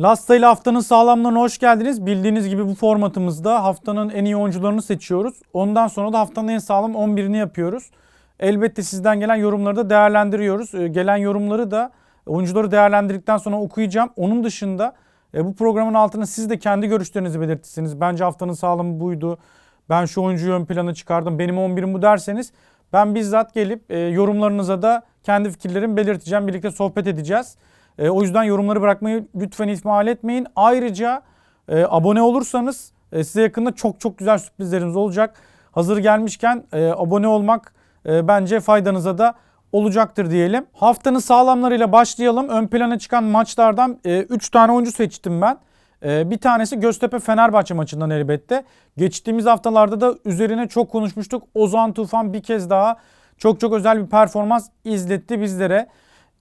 Lasta ile haftanın sağlamlarına hoş geldiniz. Bildiğiniz gibi bu formatımızda haftanın en iyi oyuncularını seçiyoruz. Ondan sonra da haftanın en sağlam 11'ini yapıyoruz. Elbette sizden gelen yorumları da değerlendiriyoruz. Ee, Gelen yorumları da oyuncuları değerlendirdikten sonra okuyacağım. Onun dışında e, bu programın altına siz de kendi görüşlerinizi belirtirsiniz. Bence haftanın sağlamı buydu. Ben şu oyuncuyu ön plana çıkardım. Benim 11'im bu derseniz ben bizzat gelip e, yorumlarınıza da kendi fikirlerimi belirteceğim. Birlikte sohbet edeceğiz. E, o yüzden yorumları bırakmayı lütfen ihmal etmeyin. Ayrıca e, abone olursanız e, size yakında çok çok güzel sürprizlerimiz olacak. Hazır gelmişken e, abone olmak e, bence faydanıza da olacaktır diyelim. Haftanın sağlamlarıyla başlayalım. Ön plana çıkan maçlardan 3 tane oyuncu seçtim ben. E, bir tanesi Göztepe Fenerbahçe maçından elbette. Geçtiğimiz haftalarda da üzerine çok konuşmuştuk. Ozan Tufan bir kez daha çok çok özel bir performans izletti bizlere.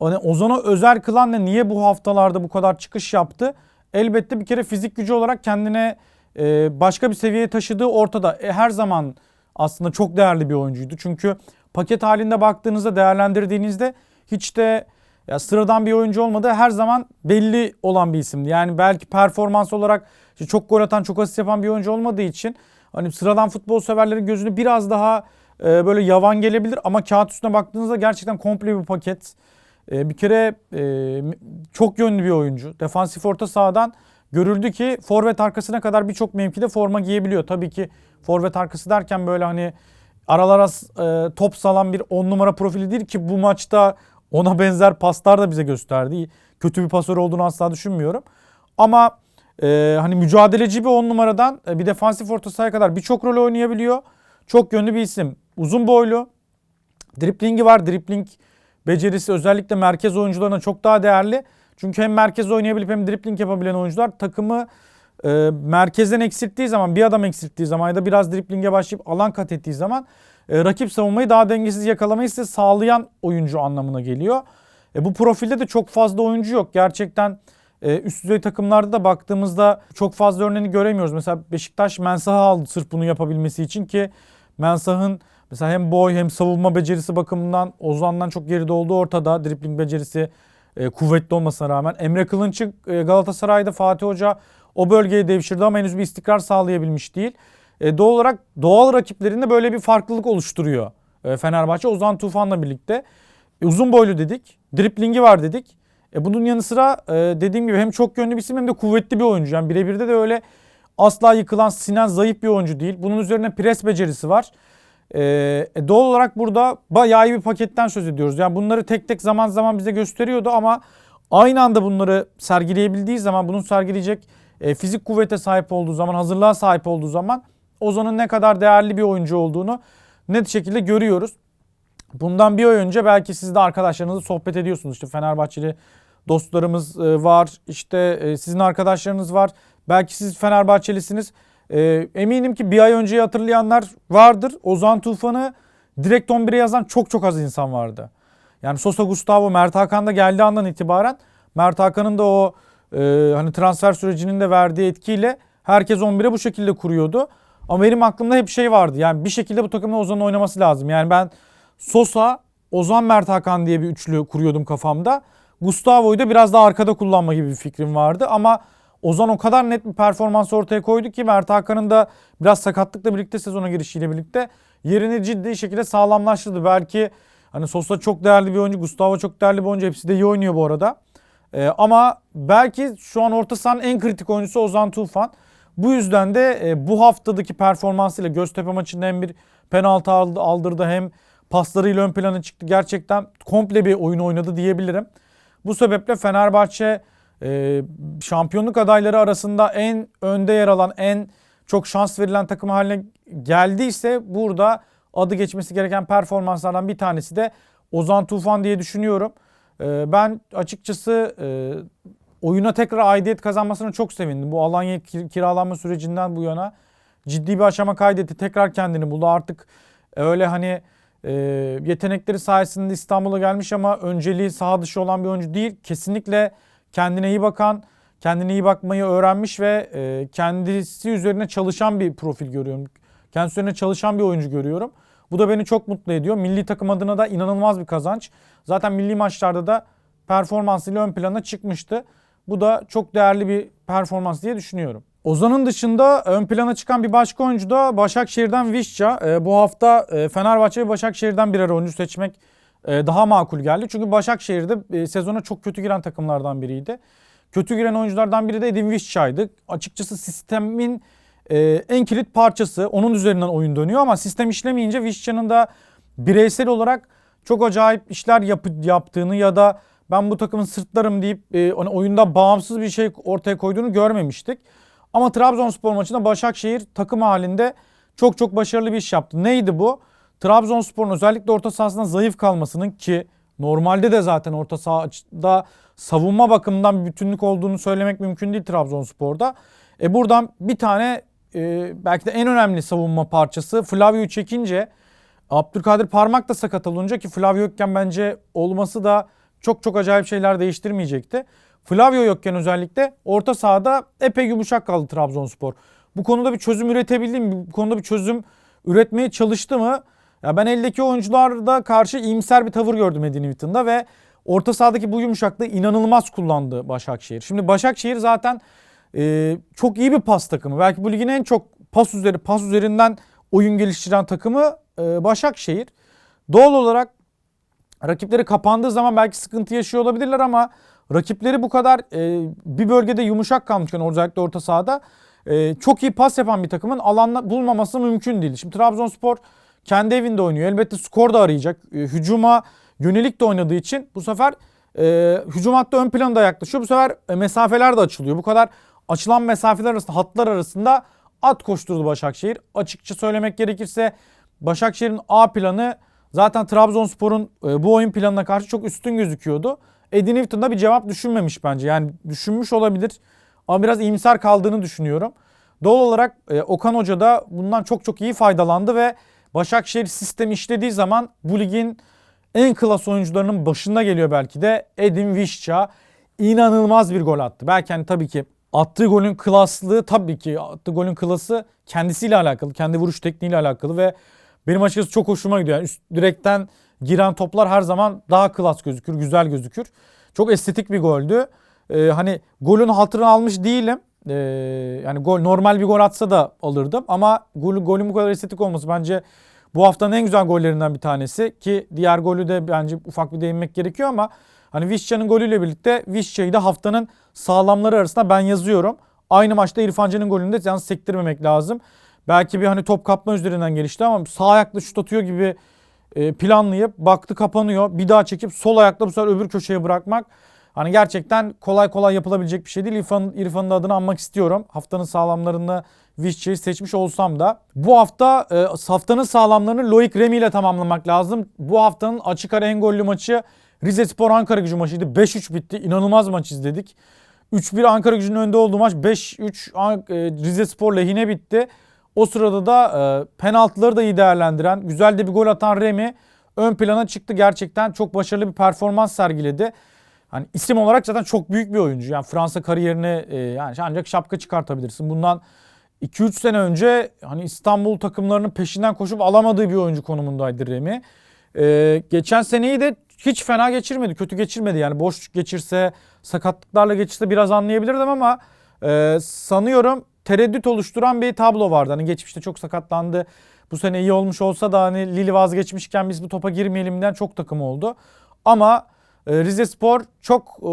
Hani Ozan'ı özel kılan ne? Niye bu haftalarda bu kadar çıkış yaptı? Elbette bir kere fizik gücü olarak kendine e, başka bir seviyeye taşıdığı ortada. E, her zaman aslında çok değerli bir oyuncuydu. Çünkü paket halinde baktığınızda değerlendirdiğinizde hiç de ya sıradan bir oyuncu olmadığı her zaman belli olan bir isimdi. Yani belki performans olarak işte çok gol atan, çok asist yapan bir oyuncu olmadığı için hani sıradan futbol severlerin gözünü biraz daha e, böyle yavan gelebilir ama kağıt üstüne baktığınızda gerçekten komple bir paket. E, bir kere e, çok yönlü bir oyuncu. Defansif orta sahadan görüldü ki forvet arkasına kadar birçok mevkide forma giyebiliyor. Tabii ki forvet arkası derken böyle hani aralara e, top salan bir 10 numara profili değil ki bu maçta ona benzer paslar da bize gösterdi. Kötü bir pasör olduğunu asla düşünmüyorum. Ama e, hani mücadeleci bir 10 numaradan bir defansif orta sahaya kadar birçok rol oynayabiliyor. Çok yönlü bir isim. Uzun boylu. Driplingi var. Dripling becerisi özellikle merkez oyuncularına çok daha değerli. Çünkü hem merkez oynayabilip hem dripling yapabilen oyuncular takımı e, merkezden eksilttiği zaman bir adam eksilttiği zaman ya da biraz driplinge başlayıp alan kat ettiği zaman e, rakip savunmayı daha dengesiz yakalamayı size sağlayan oyuncu anlamına geliyor. E, bu profilde de çok fazla oyuncu yok. Gerçekten e, üst düzey takımlarda da baktığımızda çok fazla örneğini göremiyoruz. Mesela Beşiktaş Mensah'ı aldı sırf bunu yapabilmesi için ki Mensah'ın mesela hem boy hem savunma becerisi bakımından Ozan'dan çok geride olduğu ortada. Dripling becerisi e, kuvvetli olmasına rağmen. Emre Kılınç'ı e, Galatasaray'da Fatih Hoca o bölgeyi devşirdi ama henüz bir istikrar sağlayabilmiş değil. E, doğal olarak doğal rakiplerinde böyle bir farklılık oluşturuyor e, Fenerbahçe Ozan Tufan'la birlikte. E, uzun boylu dedik. Driplingi var dedik. E, bunun yanı sıra e, dediğim gibi hem çok yönlü bir isim hem de kuvvetli bir oyuncu. Yani birebirde de öyle asla yıkılan Sinan zayıf bir oyuncu değil. Bunun üzerine pres becerisi var. E, e, doğal olarak burada bayağı iyi bir paketten söz ediyoruz. Yani bunları tek tek zaman zaman bize gösteriyordu ama aynı anda bunları sergileyebildiği zaman bunun sergileyecek e, fizik kuvvete sahip olduğu zaman, hazırlığa sahip olduğu zaman Ozan'ın ne kadar değerli bir oyuncu olduğunu net şekilde görüyoruz. Bundan bir ay önce belki siz de arkadaşlarınızla sohbet ediyorsunuz. İşte Fenerbahçeli dostlarımız e, var. İşte e, sizin arkadaşlarınız var. Belki siz Fenerbahçelisiniz. E, eminim ki bir ay önceyi hatırlayanlar vardır. Ozan Tufan'ı direkt 11'e yazan çok çok az insan vardı. Yani Sosa Gustavo, Mert Hakan da geldiği andan itibaren Mert Hakan'ın da o e, hani transfer sürecinin de verdiği etkiyle herkes 11'e bu şekilde kuruyordu. Ama benim aklımda hep şey vardı. Yani bir şekilde bu takımda Ozan'ın oynaması lazım. Yani ben Sosa, Ozan Mert Hakan diye bir üçlü kuruyordum kafamda. Gustavo'yu da biraz daha arkada kullanma gibi bir fikrim vardı. Ama Ozan o kadar net bir performans ortaya koydu ki Mert Hakan'ın da biraz sakatlıkla birlikte sezona girişiyle birlikte yerini ciddi şekilde sağlamlaştırdı. Belki hani Sosa çok değerli bir oyuncu, Gustavo çok değerli bir oyuncu. Hepsi de iyi oynuyor bu arada. Ee, ama belki şu an orta sahanın en kritik oyuncusu Ozan Tufan. Bu yüzden de e, bu haftadaki performansıyla Göztepe maçında hem bir penaltı aldı, aldırdı hem paslarıyla ön plana çıktı. Gerçekten komple bir oyun oynadı diyebilirim. Bu sebeple Fenerbahçe e, şampiyonluk adayları arasında en önde yer alan, en çok şans verilen takım haline geldiyse burada adı geçmesi gereken performanslardan bir tanesi de Ozan Tufan diye düşünüyorum. E, ben açıkçası e, oyuna tekrar aidiyet kazanmasına çok sevindim. Bu Alanya kir- kiralanma sürecinden bu yana ciddi bir aşama kaydetti. Tekrar kendini buldu. Artık öyle hani e, yetenekleri sayesinde İstanbul'a gelmiş ama önceliği saha dışı olan bir oyuncu değil. Kesinlikle kendine iyi bakan, kendine iyi bakmayı öğrenmiş ve e, kendisi üzerine çalışan bir profil görüyorum. Kendisi üzerine çalışan bir oyuncu görüyorum. Bu da beni çok mutlu ediyor. Milli takım adına da inanılmaz bir kazanç. Zaten milli maçlarda da performansıyla ön plana çıkmıştı. Bu da çok değerli bir performans diye düşünüyorum. Ozan'ın dışında ön plana çıkan bir başka oyuncu da Başakşehir'den Vişça. E, bu hafta e, Fenerbahçe ve Başakşehir'den birer oyuncu seçmek daha makul geldi. Çünkü Başakşehir'de e, sezona çok kötü giren takımlardan biriydi. Kötü giren oyunculardan biri de Edin Vişça'ydı. Açıkçası sistemin e, en kilit parçası. Onun üzerinden oyun dönüyor ama sistem işlemeyince Vişça'nın da bireysel olarak çok acayip işler yap- yaptığını ya da ben bu takımın sırtlarım deyip e, hani oyunda bağımsız bir şey ortaya koyduğunu görmemiştik. Ama Trabzonspor maçında Başakşehir takım halinde çok çok başarılı bir iş yaptı. Neydi bu? Trabzonspor'un özellikle orta sahasında zayıf kalmasının ki normalde de zaten orta sahada savunma bakımından bir bütünlük olduğunu söylemek mümkün değil Trabzonspor'da. E buradan bir tane e, belki de en önemli savunma parçası Flavio'yu çekince Abdülkadir Parmak da sakat olunca ki Flavio yokken bence olması da çok çok acayip şeyler değiştirmeyecekti. Flavio yokken özellikle orta sahada epey yumuşak kaldı Trabzonspor. Bu konuda bir çözüm üretebildi mi? Bu konuda bir çözüm üretmeye çalıştı mı? Ya ben eldeki oyuncularda karşı iyimser bir tavır gördüm Edin Newton'da ve orta sahadaki bu yumuşaklığı inanılmaz kullandı Başakşehir. Şimdi Başakşehir zaten e, çok iyi bir pas takımı. Belki bu ligin en çok pas üzeri pas üzerinden oyun geliştiren takımı e, Başakşehir. Doğal olarak rakipleri kapandığı zaman belki sıkıntı yaşıyor olabilirler ama rakipleri bu kadar e, bir bölgede yumuşak kalmışken özellikle orta sahada e, çok iyi pas yapan bir takımın alanla bulmaması mümkün değil. Şimdi Trabzonspor kendi evinde oynuyor. Elbette skor da arayacak. E, hücuma yönelik de oynadığı için bu sefer e, hücum hattı ön planda yaklaşıyor. Bu sefer e, mesafeler de açılıyor. Bu kadar açılan mesafeler arasında hatlar arasında at koşturdu Başakşehir. Açıkça söylemek gerekirse Başakşehir'in A planı zaten Trabzonspor'un e, bu oyun planına karşı çok üstün gözüküyordu. Edin Newton'da bir cevap düşünmemiş bence. Yani düşünmüş olabilir ama biraz iyimser kaldığını düşünüyorum. Doğal olarak e, Okan Hoca da bundan çok çok iyi faydalandı ve Başakşehir sistem işlediği zaman bu ligin en klas oyuncularının başında geliyor belki de Edin Vişça inanılmaz bir gol attı. Belki hani tabii ki attığı golün klaslığı tabii ki attığı golün klası kendisiyle alakalı, kendi vuruş tekniğiyle alakalı ve benim açıkçası çok hoşuma gidiyor. Yani üst direkten giren toplar her zaman daha klas gözükür, güzel gözükür. Çok estetik bir goldü. Ee, hani golün hatırını almış değilim. Ee, yani gol normal bir gol atsa da alırdım ama gol, golün bu kadar estetik olması bence bu haftanın en güzel gollerinden bir tanesi ki diğer golü de bence ufak bir değinmek gerekiyor ama hani Vişça'nın golüyle birlikte Vişça'yı da haftanın sağlamları arasında ben yazıyorum. Aynı maçta İrfan Can'ın golünü de yalnız sektirmemek lazım. Belki bir hani top kapma üzerinden gelişti ama sağ ayakla şut atıyor gibi e, planlayıp baktı kapanıyor. Bir daha çekip sol ayakla bu sefer öbür köşeye bırakmak hani gerçekten kolay kolay yapılabilecek bir şey değil. İrfan, İrfan'ın da adını anmak istiyorum. Haftanın sağlamlarını Vişça'yı seçmiş olsam da. Bu hafta e, haftanın sağlamlarını Loic Remy ile tamamlamak lazım. Bu haftanın açık ara en gollü maçı Rize Spor Ankara gücü maçıydı. 5-3 bitti. İnanılmaz maç izledik. 3-1 Ankara gücünün önde olduğu maç 5-3 e, Rize Spor lehine bitti. O sırada da e, penaltıları da iyi değerlendiren, güzel de bir gol atan Remy ön plana çıktı. Gerçekten çok başarılı bir performans sergiledi. Hani isim olarak zaten çok büyük bir oyuncu. Yani Fransa kariyerine e, yani ancak şapka çıkartabilirsin. Bundan 2-3 sene önce hani İstanbul takımlarının peşinden koşup alamadığı bir oyuncu konumundaydı Remy. E, geçen seneyi de hiç fena geçirmedi, kötü geçirmedi. Yani boş geçirse, sakatlıklarla geçirse biraz anlayabilirdim ama e, sanıyorum tereddüt oluşturan bir tablo vardı. Hani geçmişte çok sakatlandı. Bu sene iyi olmuş olsa da hani Lili vazgeçmişken biz bu topa girmeyelimden çok takım oldu. Ama Rize Spor çok e,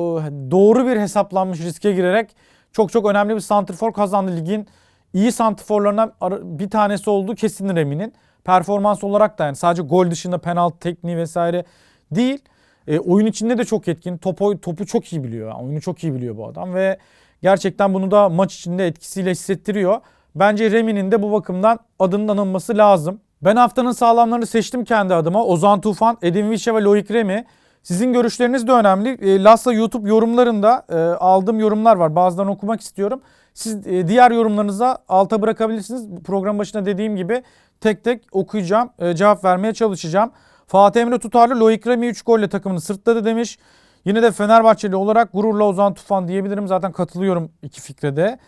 doğru bir hesaplanmış riske girerek çok çok önemli bir santrfor kazandı ligin. iyi santrforlarından bir tanesi oldu kesin Remi'nin. Performans olarak da yani sadece gol dışında penaltı tekniği vesaire değil. E, oyun içinde de çok etkin. Topu, topu çok iyi biliyor. Yani oyunu çok iyi biliyor bu adam ve gerçekten bunu da maç içinde etkisiyle hissettiriyor. Bence Remi'nin de bu bakımdan adının anılması lazım. Ben haftanın sağlamlarını seçtim kendi adıma. Ozan Tufan, Edin Viche ve Loic Remy. Sizin görüşleriniz de önemli. E, Lassa YouTube yorumlarında e, aldığım yorumlar var. Bazılarını okumak istiyorum. Siz e, diğer yorumlarınıza alta bırakabilirsiniz. Program başında dediğim gibi tek tek okuyacağım, cevap vermeye çalışacağım. Fatih Emre Tutarlı Loic Remy 3 golle takımını sırtladı demiş. Yine de Fenerbahçeli olarak gururla Ozan Tufan diyebilirim. Zaten katılıyorum iki fikre de.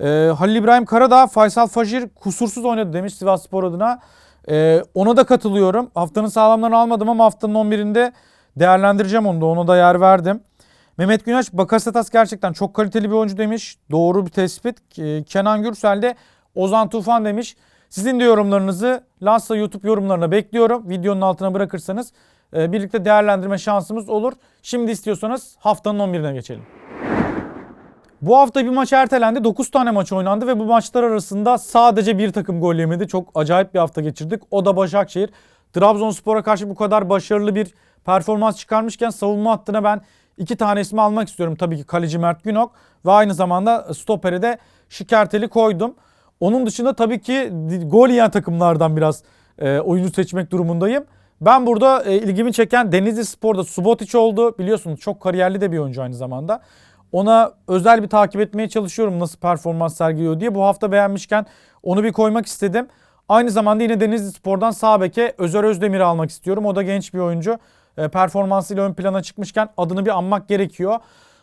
Ee, Halil İbrahim Karadağ, Faysal Fajir kusursuz oynadı demiş Sivas Spor adına. Ee, ona da katılıyorum. Haftanın sağlamlarını almadım ama haftanın 11'inde değerlendireceğim onu da. Ona da yer verdim. Mehmet Güneş Bakasetas gerçekten çok kaliteli bir oyuncu demiş. Doğru bir tespit. Kenan Gürsel de Ozan Tufan demiş. Sizin de yorumlarınızı Lansa YouTube yorumlarına bekliyorum. Videonun altına bırakırsanız e, birlikte değerlendirme şansımız olur. Şimdi istiyorsanız haftanın 11'ine geçelim. Bu hafta bir maç ertelendi. 9 tane maç oynandı ve bu maçlar arasında sadece bir takım gol yemedi. Çok acayip bir hafta geçirdik. O da Başakşehir. Trabzonspor'a karşı bu kadar başarılı bir performans çıkarmışken savunma hattına ben iki tane ismi almak istiyorum. Tabii ki kaleci Mert Günok ve aynı zamanda stopere de Şikertel'i koydum. Onun dışında tabii ki gol yiyen takımlardan biraz e, oyuncu seçmek durumundayım. Ben burada e, ilgimi çeken Denizli Spor'da Subotic oldu. Biliyorsunuz çok kariyerli de bir oyuncu aynı zamanda. Ona özel bir takip etmeye çalışıyorum nasıl performans sergiliyor diye. Bu hafta beğenmişken onu bir koymak istedim. Aynı zamanda yine Denizli Spor'dan sağ beke Özer Özdemir'i almak istiyorum. O da genç bir oyuncu. E, performansıyla ön plana çıkmışken adını bir anmak gerekiyor.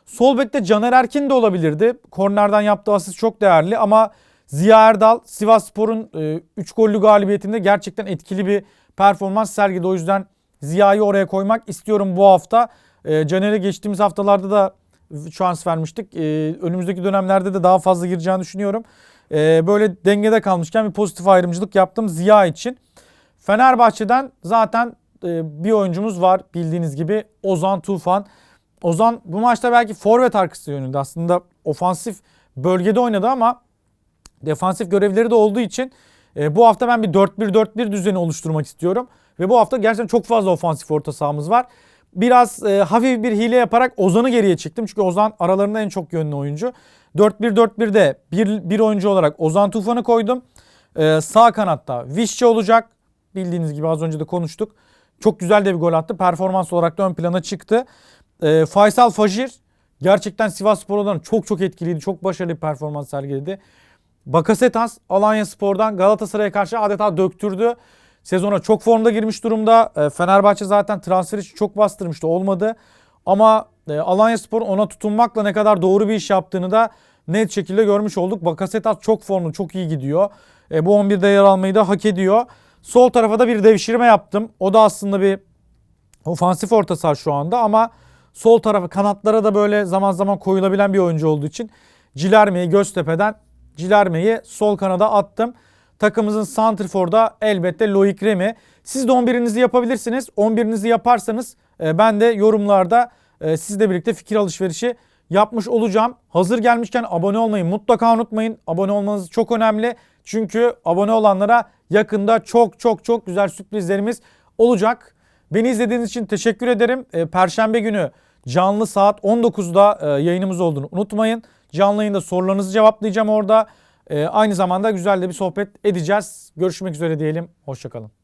Sol bekte Caner Erkin de olabilirdi. Kornerden yaptığı asist çok değerli ama Ziya Erdal Sivas Spor'un 3 gollü galibiyetinde gerçekten etkili bir performans sergiledi. O yüzden Ziya'yı oraya koymak istiyorum bu hafta. E, Caner'e geçtiğimiz haftalarda da şans vermiştik. E, önümüzdeki dönemlerde de daha fazla gireceğini düşünüyorum. E, böyle dengede kalmışken bir pozitif ayrımcılık yaptım Ziya için. Fenerbahçe'den zaten e, bir oyuncumuz var bildiğiniz gibi Ozan Tufan. Ozan bu maçta belki forvet arkası yönünde aslında ofansif bölgede oynadı ama defansif görevleri de olduğu için e, bu hafta ben bir 4-1-4-1 düzeni oluşturmak istiyorum. Ve bu hafta gerçekten çok fazla ofansif orta sahamız var. Biraz e, hafif bir hile yaparak Ozan'ı geriye çektim. Çünkü Ozan aralarında en çok yönlü oyuncu. 4-1-4-1'de bir, bir oyuncu olarak Ozan Tufan'ı koydum. E, sağ kanatta Vişçe olacak. Bildiğiniz gibi az önce de konuştuk. Çok güzel de bir gol attı. Performans olarak da ön plana çıktı. E, Faysal Fajir gerçekten Sivas Spor'dan çok çok etkiliydi. Çok başarılı bir performans sergiledi. Bakasetas Alanya Spor'dan Galatasaray'a karşı adeta döktürdü. Sezona çok formda girmiş durumda. E, Fenerbahçe zaten transfer için çok bastırmıştı olmadı. Ama e, Alanya Spor ona tutunmakla ne kadar doğru bir iş yaptığını da net şekilde görmüş olduk. Bakasetas çok formlu, çok iyi gidiyor. E, bu 11'de yer almayı da hak ediyor. Sol tarafa da bir devşirme yaptım. O da aslında bir ofansif orta saha şu anda ama sol tarafa kanatlara da böyle zaman zaman koyulabilen bir oyuncu olduğu için Cilerme'yi Göztepe'den Cilerme'yi sol kanada attım. Takımımızın santrforda elbette Loic Remy. Siz de 11'inizi yapabilirsiniz. 11'inizi yaparsanız e, ben de yorumlarda e, sizle birlikte fikir alışverişi yapmış olacağım. Hazır gelmişken abone olmayı mutlaka unutmayın. Abone olmanız çok önemli. Çünkü abone olanlara yakında çok çok çok güzel sürprizlerimiz olacak. Beni izlediğiniz için teşekkür ederim. E, Perşembe günü canlı saat 19'da yayınımız olduğunu unutmayın. Canlı yayında sorularınızı cevaplayacağım orada. Aynı zamanda güzel de bir sohbet edeceğiz. Görüşmek üzere diyelim. Hoşçakalın.